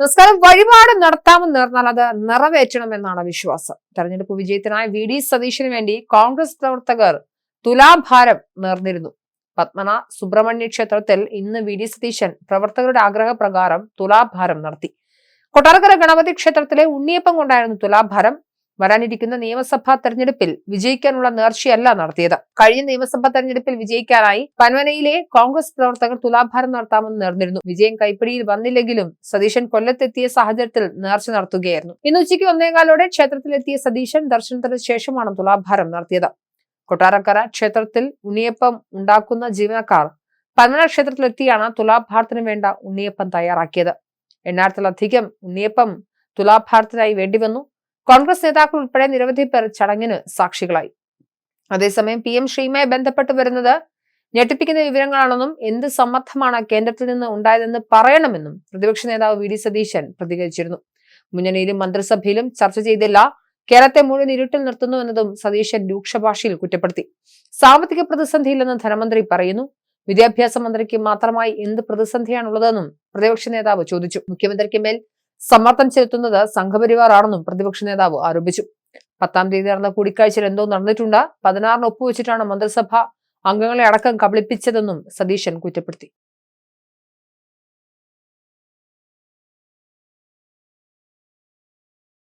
നമസ്കാരം. വഴിപാട് നടത്താമെന്ന് പറഞ്ഞാൽ അത് നിറവേറ്റണമെന്നാണ് വിശ്വാസം. തെരഞ്ഞെടുപ്പ് വിജയത്തിനായി വി. ഡി. സതീശന് വേണ്ടി കോൺഗ്രസ് പ്രവർത്തകർ തുലാഭാരം നേർന്നിരുന്നു. പത്മന സുബ്രഹ്മണ്യ ക്ഷേത്രത്തിൽ ഇന്ന് വി. ഡി. സതീശൻ പ്രവർത്തകരുടെ ആഗ്രഹപ്രകാരം തുലാഭാരം നടത്തി. കൊട്ടാരക്കര ഗണപതി ക്ഷേത്രത്തിലെ ഉണ്ണിയപ്പം കൊണ്ടായിരുന്നു തുലാഭാരം വരാനിരിക്കുന്ന നിയമസഭാ തെരഞ്ഞെടുപ്പിൽ വിജയിക്കാനുള്ള നേർച്ചയല്ല നടത്തിയത്. കഴിഞ്ഞ നിയമസഭാ തെരഞ്ഞെടുപ്പിൽ വിജയിക്കാനായി പൻവനയിലെ കോൺഗ്രസ് പ്രവർത്തകർ തുലാഭാരം നടത്താമെന്ന് നേർന്നിരുന്നു. വിജയം കൈപ്പിടിയിൽ വന്നില്ലെങ്കിലും സതീശൻ കൊല്ലത്തെത്തിയ സാഹചര്യത്തിൽ നേർച്ച നടത്തുകയായിരുന്നു. ഇന്ന് ഉച്ചയ്ക്ക് ഒന്നേകാലോടെ ക്ഷേത്രത്തിലെത്തിയ സതീശൻ ദർശനത്തിന് ശേഷമാണ് തുലാഭാരം നടത്തിയത്. കൊട്ടാരക്കര ക്ഷേത്രത്തിൽ ഉണ്ണിയപ്പം ഉണ്ടാക്കുന്ന ജീവനക്കാർ പന്മന ക്ഷേത്രത്തിലെത്തിയാണ് തുലാഭാരത്തിന് വേണ്ട ഉണ്ണിയപ്പം തയ്യാറാക്കിയത്. എണ്ണായിരത്തിലധികം ഉണ്ണിയപ്പം തുലാഭാരത്തിനായി വേണ്ടിവന്നു. കോൺഗ്രസ് നേതാക്കൾ ഉൾപ്പെടെ നിരവധി പേർ ചടങ്ങിന് സാക്ഷികളായി. അതേസമയം പി എം ശ്രീയുമായി ബന്ധപ്പെട്ട് വരുന്നത് ഞെട്ടിപ്പിക്കുന്ന വിവരങ്ങളാണെന്നും എന്ത് സമ്മർദ്ദമാണ് കേന്ദ്രത്തിൽ നിന്ന് ഉണ്ടായതെന്ന് പറയണമെന്നും പ്രതിപക്ഷ നേതാവ് വി ഡി സതീശൻ പ്രതികരിച്ചിരുന്നു. മുന്നണിയിലും മന്ത്രിസഭയിലും ചർച്ച ചെയ്തില്ല കേരളത്തെ മുഴുവൻ ഇരുട്ടിൽ നിർത്തുന്നു എന്നതും സതീശൻ രൂക്ഷഭാഷയിൽ കുറ്റപ്പെടുത്തി. സാമ്പത്തിക പ്രതിസന്ധിയില്ലെന്ന് ധനമന്ത്രി പറയുന്നു. വിദ്യാഭ്യാസ മന്ത്രിക്ക് മാത്രമായി എന്ത് പ്രതിസന്ധിയാണുള്ളതെന്നും പ്രതിപക്ഷ നേതാവ് ചോദിച്ചു. മുഖ്യമന്ത്രിക്ക് മേൽ സമ്മർദ്ദം ചെലുത്തുന്നത് സംഘപരിവാർ ആണെന്നും പ്രതിപക്ഷ നേതാവ് ആരോപിച്ചു. പത്താം തീയതി നടന്ന കൂടിക്കാഴ്ചയിൽ എന്തോ നടന്നിട്ടുണ്ട്. പതിനാറിന് ഒപ്പുവെച്ചിട്ടാണ് മന്ത്രിസഭ അംഗങ്ങളെ അടക്കം കബളിപ്പിച്ചതെന്നും സതീശൻ കുറ്റപ്പെടുത്തി.